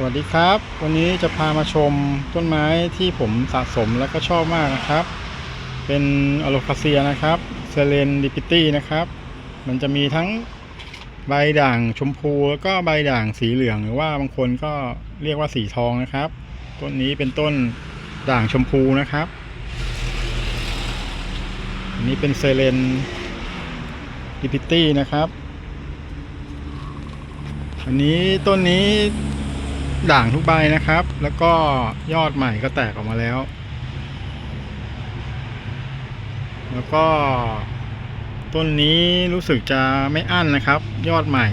สวัสดีครับ วันนี้จะพามาชมต้นไม้ที่ผมสะสมและก็ชอบมากนะครับ เป็นอโลคาเซียนะครับเซเลนดิปิตี้นะครับ มันจะมีทั้งใบด่างชมพูแล้วก็ใบด่างสีเหลืองหรือว่าบางคนก็เรียกว่าสีทองนะครับ ต้นนี้เป็นต้นด่างชมพูนะครับอันนี้เป็นเซเลนดิปิตี้นะครับ อันนี้ต้นนี้ ด่างทุกใบนะครับ แล้วก็ยอดใหม่ก็แตกออกมาแล้ว แล้วก็ต้นนี้รู้สึกจะไม่อั้นนะครับ ยอดใหม่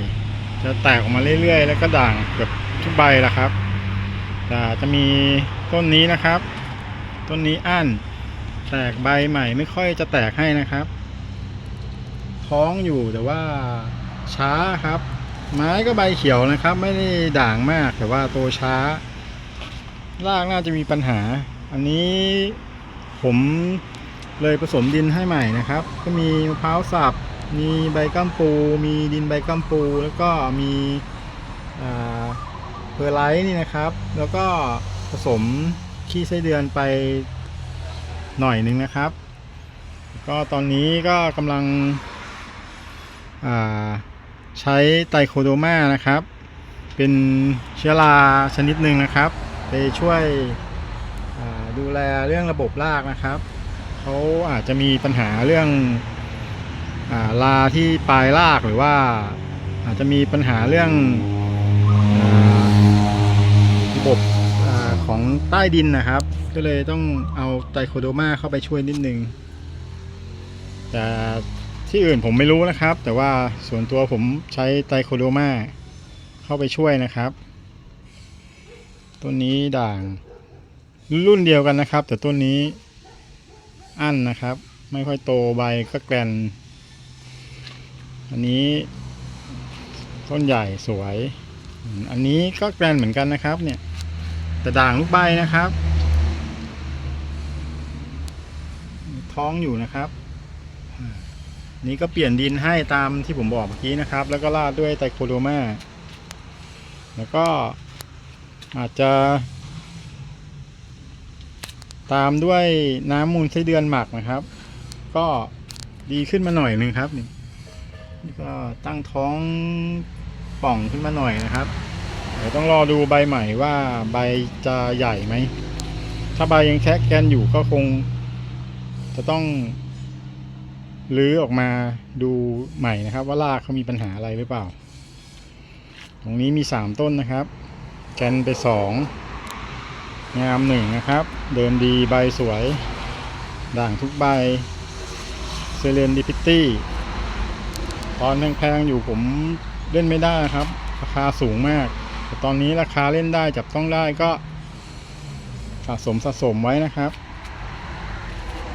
จะแตกออกมาเรื่อยๆ แล้วก็ด่างเกือบทุกใบละครับแต่จะมีต้นนี้นะครับ ต้นนี้อั้น แตกใบใหม่ไม่ค่อยจะแตกให้นะครับ ท้องอยู่แต่ว่าช้าครับ ไม้ก็ใบเขียวนะครับ ไม่ได้ด่างมากแต่ว่าโตช้า รากน่าจะมีปัญหา อันนี้ผมเลยผสมดินให้ใหม่นะครับ ก็มีมะพร้าวสับ มีใบกัมปู มีดินใบกัมปู แล้วก็มีอ่าเพอร์ไลท์นี่นะครับ แล้วก็ผสมขี้ไส้เดือนไปหน่อยหนึงนะครับ ก็ตอนนี้ก็กำลังอ่า ใช้ไตรโคโดมานะครับ เป็นเชื้อราชนิดหนึ่งนะครับ ไปช่วยดูแลเรื่องระบบรากนะครับเขาอาจจะมีปัญหาเรื่องอาลาที่ปลายรากหรือว่าอาจจะมีปัญหาเรื่องอระบบอของใต้ดินนะครับ ก็เลยต้องเอาไตรโคโดมาเข้าไปช่วยนิดนึงแต่ ที่อื่นผมไม่รู้นะครับ แต่ว่าส่วนตัวผมใช้ไตโคโดมาเข้าไปช่วยนะครับ ต้นนี้ด่าง รุ่นเดียวกันนะครับ แต่ต้นนี้อั้นนะครับ ไม่ค่อยโตใบก็แกรนอันนี้ต้นใหญ่สวย อันนี้ก็แกรนเหมือนกันนะครับเนี่ย แต่ด่างลูกใบนะครับ ท้องอยู่นะครับ นี่ก็เปลี่ยนดินให้ตามที่ผมบอกเมื่อกี้นะครับ แล้วก็ราดด้วยไตรโคโดมาแล้วก็อาจจะ ตามด้วยน้ำมูลไส้เดือนหมักนะครับ ก็ดีขึ้นมาหน่อยหนึงครับนี่นี่ก็ตั้งท้องป่องขึ้นมาหน่อยนะครับเดี๋ยวต้องรอดูใบใหม่ว่าใบจะใหญ่ไหม ถ้าใบยังแคะแกนอยู่ก็คงจะต้อง ลื้อออกมาดูใหม่นะครับ ว่ารากเขามีปัญหาอะไรหรือเปล่า ตรงนี้มีสามต้นนะครับแกนไปสองงามหนึ่งนะครับ เดินดีใบสวย ด่างทุกใบเซเลนดิพิตตี้ตอนแพงๆอยู่ผมเล่นไม่ได้ครับ ราคาสูงมาก แต่ตอนนี้ราคาเล่นได้จับต้องได้ก็สะสมสะสมไว้นะครับ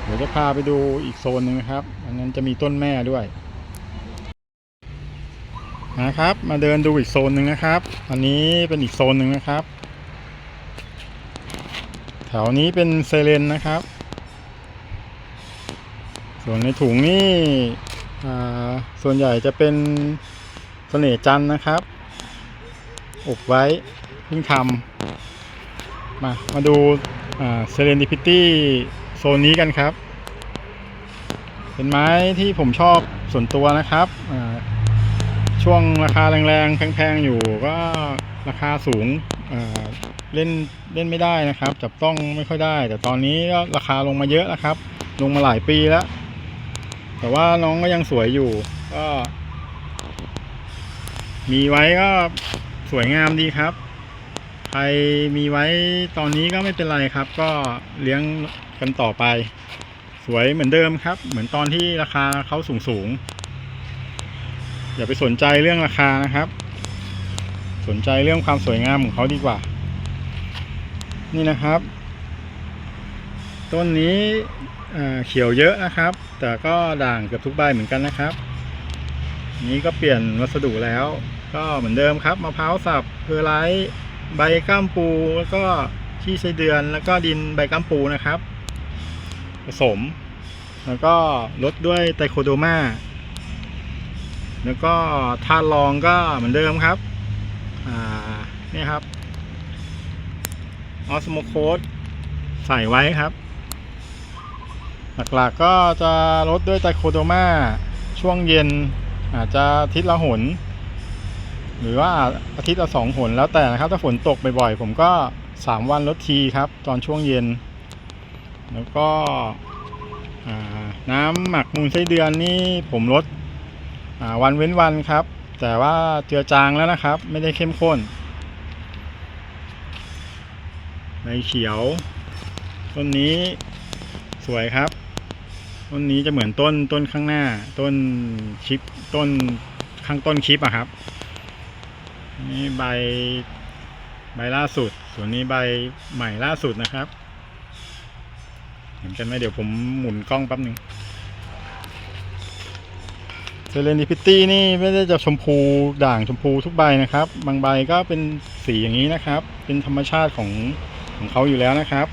เดี๋ยวจะพาไปดูอีกโซนหนึ่งนะครับ อันนั้นจะมีต้นแม่ด้วยนะครับ มาเดินดูอีกโซนหนึ่งนะครับ อันนี้เป็นอีกโซนหนึ่งนะครับ แถวนี้เป็นเซเลนนะครับ ส่วนในถุงนี่ส่วนใหญ่จะเป็นเสน่จันนะครับ อบไว้เพิ่งทำมา มาดูเซเลนดิพิตี้ โซนนี้กันครับ เป็นไม้ที่ผมชอบส่วนตัวนะครับ ช่วงราคาแรงๆแพงๆอยู่ก็ราคาสูงเล่นเล่นไม่ได้นะครับ จับต้องไม่ค่อยได้ แต่ตอนนี้ก็ราคาลงมาเยอะนะครับ ลงมาหลายปีแล้ว แต่ว่าน้องก็ยังสวยอยู่ก็ มีไว้ก็สวยงามดีครับ ใครมีไว้ตอนนี้ก็ไม่เป็นไรครับ ก็เลี้ยงกันต่อไป สวยเหมือนเดิมครับ เหมือนตอนที่ราคาเขาสูงสูงอย่าไปสนใจเรื่องราคานะครับ สนใจเรื่องความสวยงามของเขาดีกว่า นี่นะครับ ต้นนี้เเขียวเยอะนะครับ แต่ก็ด่างเกือบทุกใบเหมือนกันนะครับ นี้ก็เปลี่ยนวัสดุแล้ว ก็เหมือนเดิมครับมะพร้าวสับเพอร์ไลท์ ใบก้ามปูแล้วก็ขี้ไส้เดือนแล้วก็ดินใบก้ามปูนะครับ ผสม แล้วก็ลดด้วยไตโคโดมาแล้วก็ธาตุรองก็เหมือนเดิมครับอ่านี่ครับออสโมโคดใส่ไว้ครับ หลักๆก็จะลดด้วยไตโคโดมาช่วงเย็นอาจจะทิตย์ละหน หรือว่าอาทิตย์ละสองหนแล้วแต่นะครับ ถ้าฝนตกบ่อยๆผมก็สามวันลดทีครับ ตอนช่วงเย็น แล้วก็น้ำหมักมูลไส้เดือนนี่ผมลดวันเว้นวันครับ แต่ว่าเจือจางแล้วนะครับ ไม่ได้เข้มข้นใบเขียว ต้นนี้สวยครับ ต้นนี้จะเหมือนต้นต้นข้างหน้า ต้นคลิปต้นข้างต้นคลิปอะครับ นี่ใบ ใบล่าสุด ส่วนนี้ใบใหม่ล่าสุดนะครับ เห็นกันไหมเดี๋ยวผมหมุนกล้องแป๊บหนึ่งเซเลนิพิตตี้นี่ไม่ได้จะชมพูด่างชมพูทุกใบนะครับ บางใบก็เป็นสีอย่างนี้นะครับ เป็นธรรมชาติของของเขาอยู่แล้วนะครับ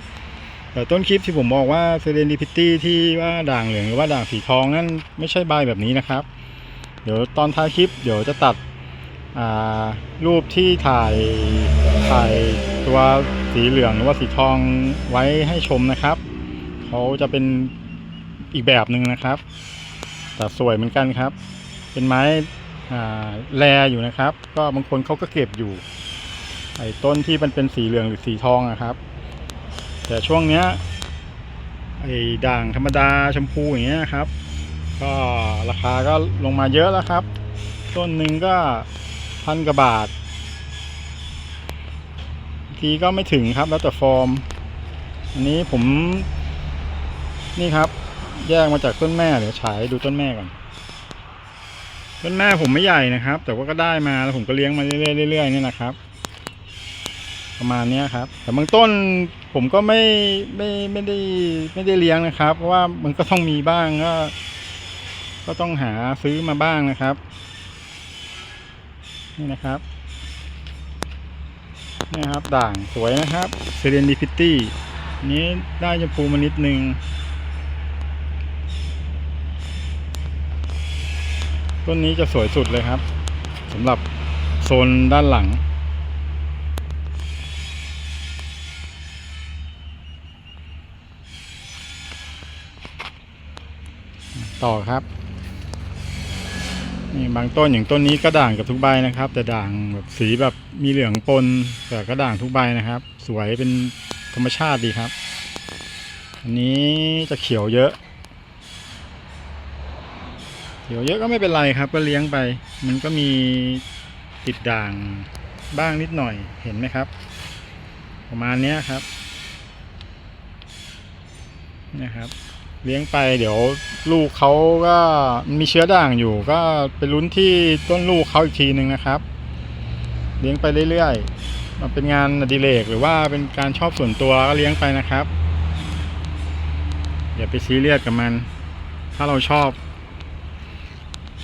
แต่ต้นคลิปที่ผมบอกว่าเซเลนิพิตตี้ที่ว่าด่างเหลืองหรือว่าด่างสีทองนั่นไม่ใช่ใบแบบนี้นะครับ เดี๋ยวตอนท้ายคลิปเดี๋ยวจะตัด รูปที่ถ่ายถ่ายตัวสีเหลืองหรือว่าสีทองไว้ให้ชมนะครับเขาจะเป็นอีกแบบหนึ่งนะครับ แต่สวยเหมือนกันครับ เป็นไม้อ่าแลอยู่นะครับ ก็บางคนเขาก็เก็บอยู่ไอ้ต้นที่มันเป็นสีเหลืองหรือสีทองอะครับ แต่ช่วงเนี้ยไอ้ด่างธรรมดาชมพูอย่างเงี้ยครับ ก็ราคาก็ลงมาเยอะแล้วครับ ต้นหนึ่งก็ พันกว่าบาททีก็ไม่ถึงครับแล้วแต่ฟอร์ม อันนี้ผม นี่ครับ แยกมาจากต้นแม่เดี๋ยวฉายดูต้นแม่ก่อนต้นแม่ผมไม่ใหญ่นะครับ แต่ว่าก็ได้มาแล้วผมก็เลี้ยงมาเรื่อยๆเรื่อยๆนี่นะครับ ประมาณนี้ครับ แต่บางต้นผมก็ไม่ไม่ไม่ได้ไม่ได้เลี้ยงนะครับ เพราะว่ามันก็ต้องมีบ้างก็ ก็ต้องหาซื้อมาบ้างนะครับ นี่นะครับนี่ครับด่างสวยนะครับเซเรนดิพิตี้นี้ได้ชมพูมานิดนึง ต้นนี้จะสวยสุดเลยครับสำหรับโซนด้านหลัง ต่อครับ นี่บางต้นอย่างต้นนี้ก็ด่างกับทุกใบนะครับ แต่ด่างแบบสีแบบมีเหลืองปนแต่ก็ด่างทุกใบนะครับ สวยเป็นธรรมชาติดีครับ อันนี้จะเขียวเยอะ เขียวเยอะก็ไม่เป็นไรครับ ก็เลี้ยงไป มันก็มีติดด่างบ้างนิดหน่อยเห็นไหมครับ ประมาณนี้ครับนะครับ เลี้ยงไปเดี๋ยวลูกเขาก็มีเชื้อด่างอยู่ ก็ไปลุ้นที่ต้นลูกเขาอีกทีหนึ่งนะครับ เลี้ยงไปเรื่อยๆมันเป็นงานอดิเรกหรือว่าเป็นการชอบส่วนตัวก็เลี้ยงไปนะครับ อย่าไปซีเรียสกับมัน ถ้าเราชอบ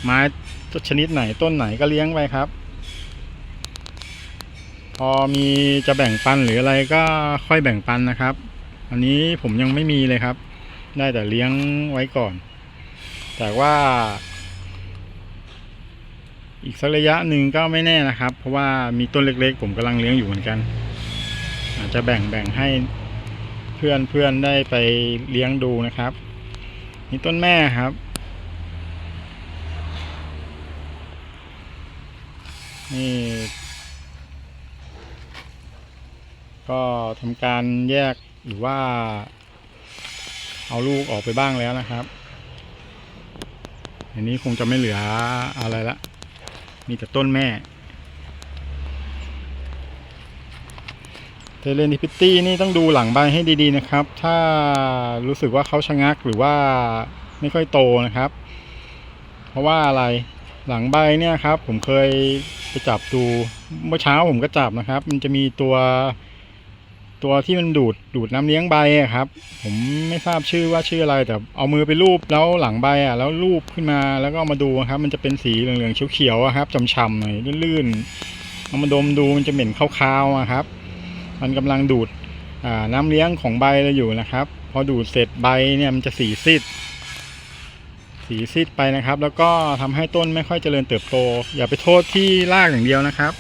ไม้ชนิดไหนต้นไหนก็เลี้ยงไปครับ พอมีจะแบ่งปันหรืออะไรก็ค่อยแบ่งปันนะครับ อันนี้ผมยังไม่มีเลยครับ ได้แต่เลี้ยงไว้ก่อน แต่ว่า อีกสักระยะหนึ่งก็ไม่แน่นะครับ เพราะว่ามีต้นเล็กๆ ผมกำลังเลี้ยงอยู่เหมือนกัน อาจจะแบ่งแบ่งให้เพื่อนเพื่อนได้ไปเลี้ยงดูนะครับ นี่ต้นแม่ครับ นี่ก็ทำการแยกหรือว่า เอาลูกออกไปบ้างแล้วนะครับ อันนี้คงจะไม่เหลืออะไรละ มีแต่ต้นแม่เทเลนิพิตตี้นี่ต้องดูหลังใบให้ดีๆนะครับ ถ้ารู้สึกว่าเขาชะงักหรือว่าไม่ค่อยโตนะครับ เพราะว่าอะไรหลังใบเนี่ยครับ ผมเคยไปจับดูเมื่อเช้าผมก็จับนะครับ มันจะมีตัว ตัวที่มันดูดดูดน้ำเลี้ยงใบครับ ผมไม่ทราบชื่อว่าชื่ออะไรแต่เอามือไปลูบแล้วหลังใบอะแล้วลูบขึ้นมาแล้วก็มาดูครับ มันจะเป็นสีเหลืองๆเขียวๆครับฉ่ำๆหน่อยลื่นๆเอามาดมดูมันจะเหม็นคาวๆครับ มันกำลังดูดน้ำเลี้ยงของใบเราอยู่นะครับ พอดูดเสร็จใบเนี่ยมันจะสีซีดสีซีดไปนะครับ แล้วก็ทำให้ต้นไม่ค่อยเจริญเติบโต อย่าไปโทษที่รากอย่างเดียวนะครับ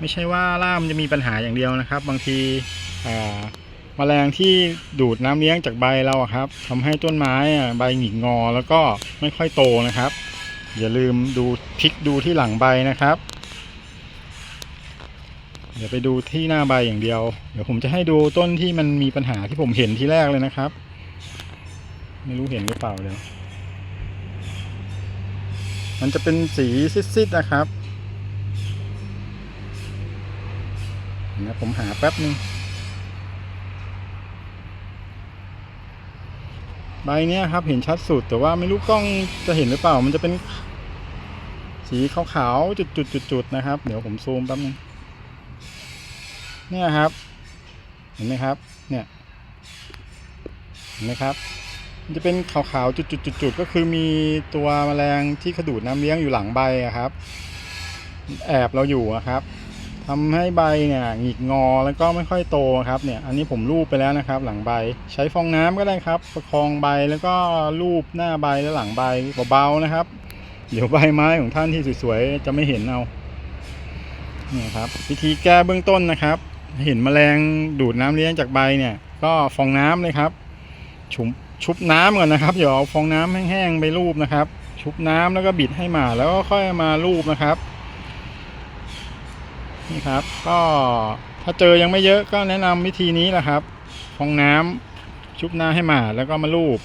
ไม่ใช่ว่ารากมันจะมีปัญหาอย่างเดียวนะครับ บางที แมลงที่ดูดน้ำเลี้ยงจากใบเราครับทำให้ต้นไม้ใบหงิกงอแล้วก็ไม่ค่อยโตนะครับ อย่าลืมดูพลิกดูที่หลังใบนะครับเดี๋ยวไปดูที่หน้าใบอย่างเดียว เดี๋ยวผมจะให้ดูต้นที่มันมีปัญหาที่ผมเห็นที่แรกเลยนะครับ ไม่รู้เห็นหรือเปล่าเดี๋ยวมันจะเป็นสีซิดๆนะครับนะผมหาแป๊บนึง ใบเนี้ยครับเห็นชัดสุดแต่ว่าไม่รู้กล้องจะเห็นหรือเปล่า มันจะเป็น สีขาวๆจุดๆๆๆนะครับ เดี๋ยวผมซูมแป๊บนึงเนี่ยครับ เห็นไหมครับ เนี่ยเห็นไหมครับ มันจะเป็นขาวๆจุดๆๆๆก็คือมีตัวแมลงที่ขดูดน้ำเลี้ยงอยู่หลังใบครับ แอบเราอยู่ครับ ทำให้ใบเนี่ยหงิกงอแล้วก็ไม่ค่อยโตครับเนี่ยอันนี้ผมรูปไปแล้วนะครับ หลังใบใช้ฟองน้ำก็ได้ครับ ประคองใบแล้วก็รูปหน้าใบและหลังใบเบาๆนะครับ เดี๋ยวใบไม้ของท่านที่สวยๆจะไม่เห็นเอาเนี่ยครับวิธีแก้เบื้องต้นนะครับ เห็นแมลงดูดน้ำเลี้ยงจากใบเนี่ย ก็ฟองน้ำเลยครับ ชุบชุบน้ำก่อนนะครับอย่าเอาฟองน้ำแห้งๆไปรูปนะครับ ชุบน้ำแล้วก็บิดให้หมาแล้วก็ค่อยมารูปนะครับ นี่ครับ ก็ถ้าเจอยังไม่เยอะก็แนะนำวิธีนี้แหละครับฟองน้ำชุบน้ำให้หมาแล้วก็มารูป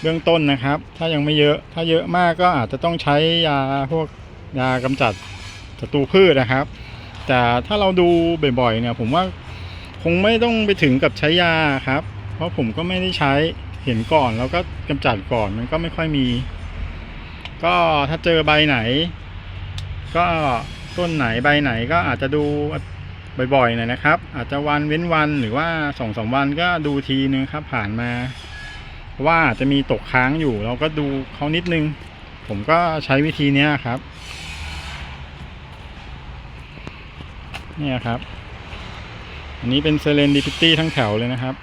เบื้องต้นนะครับ ถ้ายังไม่เยอะ ถ้าเยอะมากก็อาจจะต้องใช้ยาพวกยากำจัดศัตรูพืชนะครับ แต่ถ้าเราดูบ่อยๆเนี่ย ผมว่าคงไม่ต้องไปถึงกับใช้ยาครับ เพราะผมก็ไม่ได้ใช้เห็นก่อนแล้วก็กำจัดก่อนมันก็ไม่ค่อยมี ก็ถ้าเจอใบไหน ก็ ต้นไหนใบไหนก็อาจจะดูบ่อยๆหน่อยนะครับ อาจจะวันเว้นวันหรือว่าสองสามวันก็ดูทีนึงครับ ผ่านมาว่าอาจจะมีตกค้างอยู่ เราก็ดูเขานิดนึง ผมก็ใช้วิธีนี้ครับเนี่ยครับ อันนี้เป็นเซเลนดิพิตี้ทั้งแถวเลยนะครับ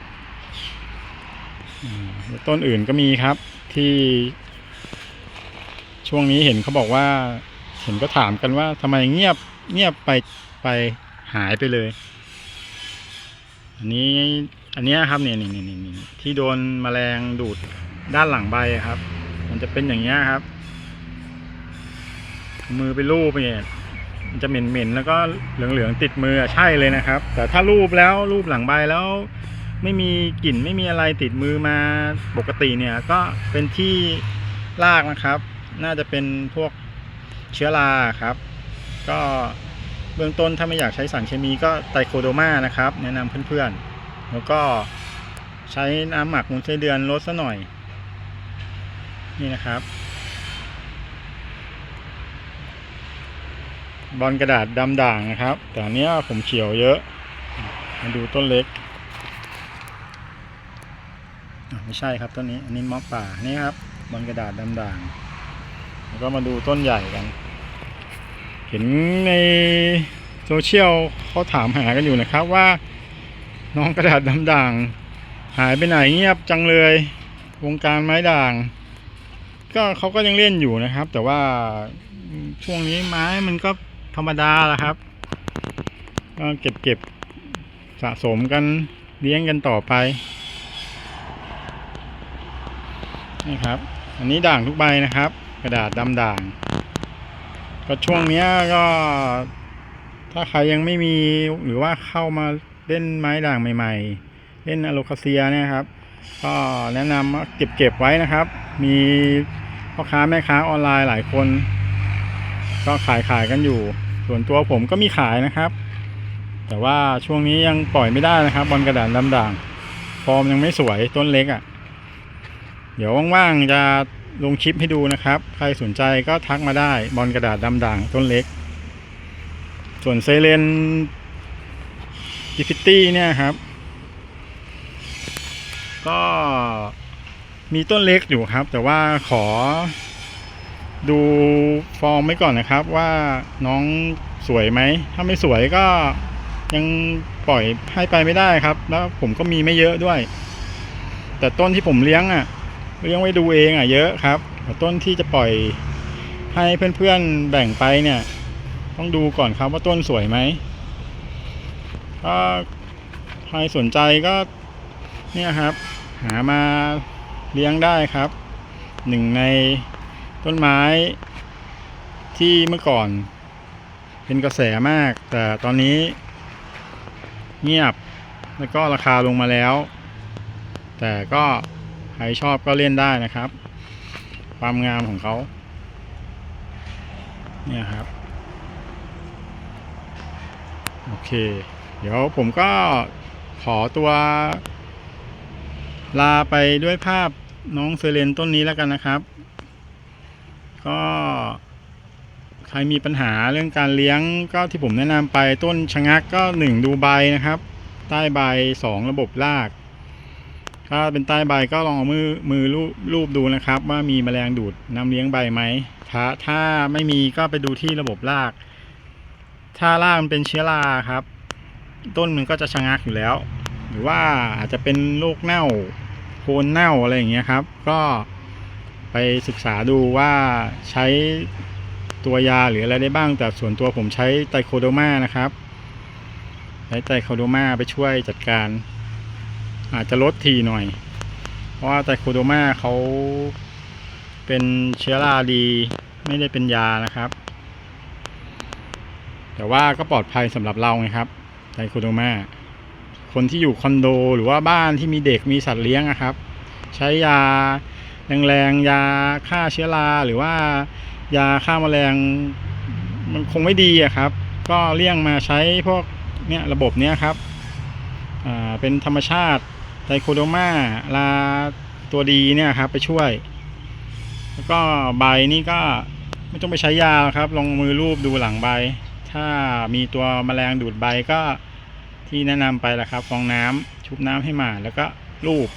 ต้นอื่นก็มีครับที่ช่วงนี้เห็นเขาบอกว่า เห็นก็ถามกันว่าทำไมเงียบเงียบไปไปหายไปเลย อันนี้อันเนี้ยครับเนี่ยนี่นี่นี่นี่ที่โดนแมลงดูดด้านหลังใบครับ มันจะเป็นอย่างเงี้ยครับ มือไปลูบไปเนี่ยมันจะเหม็นๆแล้วก็เหลืองๆติดมือใช่เลยนะครับ แต่ถ้ารูปแล้วรูปหลังใบแล้วไม่มีกลิ่นไม่มีอะไรติดมือมาปกติเนี่ยก็เป็นที่รากนะครับ น่าจะเป็นพวก เชื้อราครับ ก็เบื้องต้นถ้าไม่อยากใช้สารเคมีก็ไตรโคโดมานะครับ แนะนำเพื่อนๆ แล้วก็ใช้น้ำหมักมูลไส้เดือนลดซะหน่อย นี่นะครับ บอลกระดาษดำด่างนะครับ แต่อันเนี้ยผมเขียวเยอะ มาดูต้นเล็กไม่ใช่ครับต้นนี้ อันนี้มอป่านี่ครับบอลกระดาษดำด่าง แล้วก็มาดูต้นใหญ่กัน เห็นในโซเชียลเขาถามหากันอยู่นะครับว่า น้องกระดาษดำด่าง หายไปไหนเงียบจังเลย วงการไม้ด่าง ก็เขาก็ยังเล่นอยู่นะครับ แต่ว่าช่วงนี้ไม้มันก็ธรรมดาละครับ ก็เก็บเก็บสะสมกันเลี้ยงกันต่อไปนี่ครับ อันนี้ด่างทุกใบนะครับ กระดาษดำด่าง ก็ช่วงเนี้ยก็ ถ้าใครยังไม่มีหรือว่าเข้ามาเล่นไม้ด่างใหม่ ๆ เล่นอะโลคาเซียเนี่ยครับ ก็แนะนำว่าเก็บเก็บไว้นะครับ มีพ่อค้าแม่ค้าออนไลน์หลายคน ก็ขายขายกันอยู่ ส่วนตัวผมก็มีขายนะครับ แต่ว่าช่วงนี้ยังปล่อยไม่ได้นะครับบอลกระดาษดำด่าง ฟอร์มยังไม่สวยต้นเล็กอะ่ะ เดี๋ยวว่างๆจะ ลงคลิปให้ดูนะครับ ใครสนใจก็ทักมาได้บอลกระดาษดำด่างต้นเล็ก ส่วนเซเลนดิฟิตี้เนี่ยครับ ก็มีต้นเล็กอยู่ครับ แต่ว่าขอดูฟอร์มไว้ก่อนนะครับว่าน้องสวยไหม ถ้าไม่สวยก็ยังปล่อยให้ไปไม่ได้ครับ แล้วผมก็มีไม่เยอะด้วย แต่ต้นที่ผมเลี้ยงอะ เลี้ยงไว้ดูเองอะเยอะครับต้นที่จะปล่อยให้เพื่อนๆแบ่งไปเนี่ย ต้องดูก่อนครับว่าต้นสวยไหมก็รสนใจก็เนี่ยครับ หามาเลี้ยงได้ครับ หนึ่งในต้นไม้ที่เมื่อก่อน เป็นกระแสมาก แต่ตอนนี้ เงียบแล้วก็ราคาลงมาแล้ว แต่ก็ ใครชอบก็เล่นได้นะครับ ความงามของเขาเนี่ยครับ โอเค เดี๋ยวผมก็ขอตัว ลาไปด้วยภาพน้องเซเลนต้นนี้แล้วกันนะครับ ก็ใครมีปัญหาเรื่องการเลี้ยงก็ที่ผมแนะนำไปต้นชะงักก็หนึ่งดูใบนะครับ ใต้ใบสองระบบราก ถ้าเป็นใต้ใบก็ลองเอามือมือรูปรูปดูนะครับ ว่ามีแมลงดูดน้ำเลี้ยงใบไหมถ้าถ้าไม่มีก็ไปดูที่ระบบราก ถ้ารากมันเป็นเชื้อราครับ ต้นมันก็จะชะงักอยู่แล้ว หรือว่าอาจจะเป็นโรคเน่าโคนเน่าอะไรอย่างเงี้ยครับ ก็ไปศึกษาดูว่าใช้ตัวยาหรืออะไรได้บ้าง แต่ส่วนตัวผมใช้ไตรโคโดมานะครับ ใช้ไตรโคโดมาไปช่วยจัดการ อาจจะลดทีหน่อย เพราะว่าไตโคโดมาเขาเป็นเชื้อราดีไม่ได้เป็นยานะครับ แต่ว่าก็ปลอดภัยสำหรับเราไงครับไตโคโดมาคนที่อยู่คอนโดหรือว่าบ้านที่มีเด็กมีสัตว์เลี้ยงนะครับ ใช้ยาแรงๆยาฆ่าเชื้อราหรือว่ายาฆ่าแมลงมันคงไม่ดีอะครับ ก็เลี่ยงมาใช้พวกเนี้ยระบบเนี้ยครับ อ่าเป็นธรรมชาติ ไตรโคโดมาลาตัวดีเนี่ยครับ ไปช่วย แล้วก็ใบนี่ก็ไม่ต้องไปใช้ยาครับลองมือรูปดูหลังใบ ถ้ามีตัวแมลงดูดใบก็ที่แนะนำไปแหละครับฟองน้ำชุบน้ำให้หมาดแล้วก็ลูบ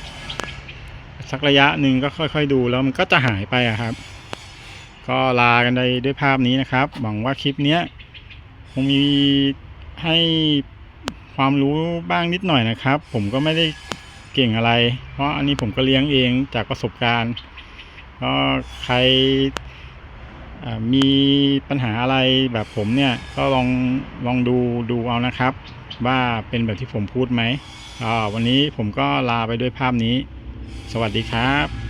สักระยะหนึ่งก็ค่อย ๆ ดูแล้วมันก็จะหายไปครับ ก็ลากันไปด้วยภาพนี้นะครับ หวังว่าคลิปนี้คงมีให้ความรู้บ้างนิดหน่อยนะครับ ผมก็ไม่ได้ เก่งอะไร เพราะอันนี้ผมก็เลี้ยงเองจากประสบการณ์ก็ใครมีปัญหาอะไรแบบผมเนี่ยก็ลองลองดูดูเอานะครับ ว่าเป็นแบบที่ผมพูดไหมอ่าวันนี้ผมก็ลาไปด้วยภาพนี้ สวัสดีครับ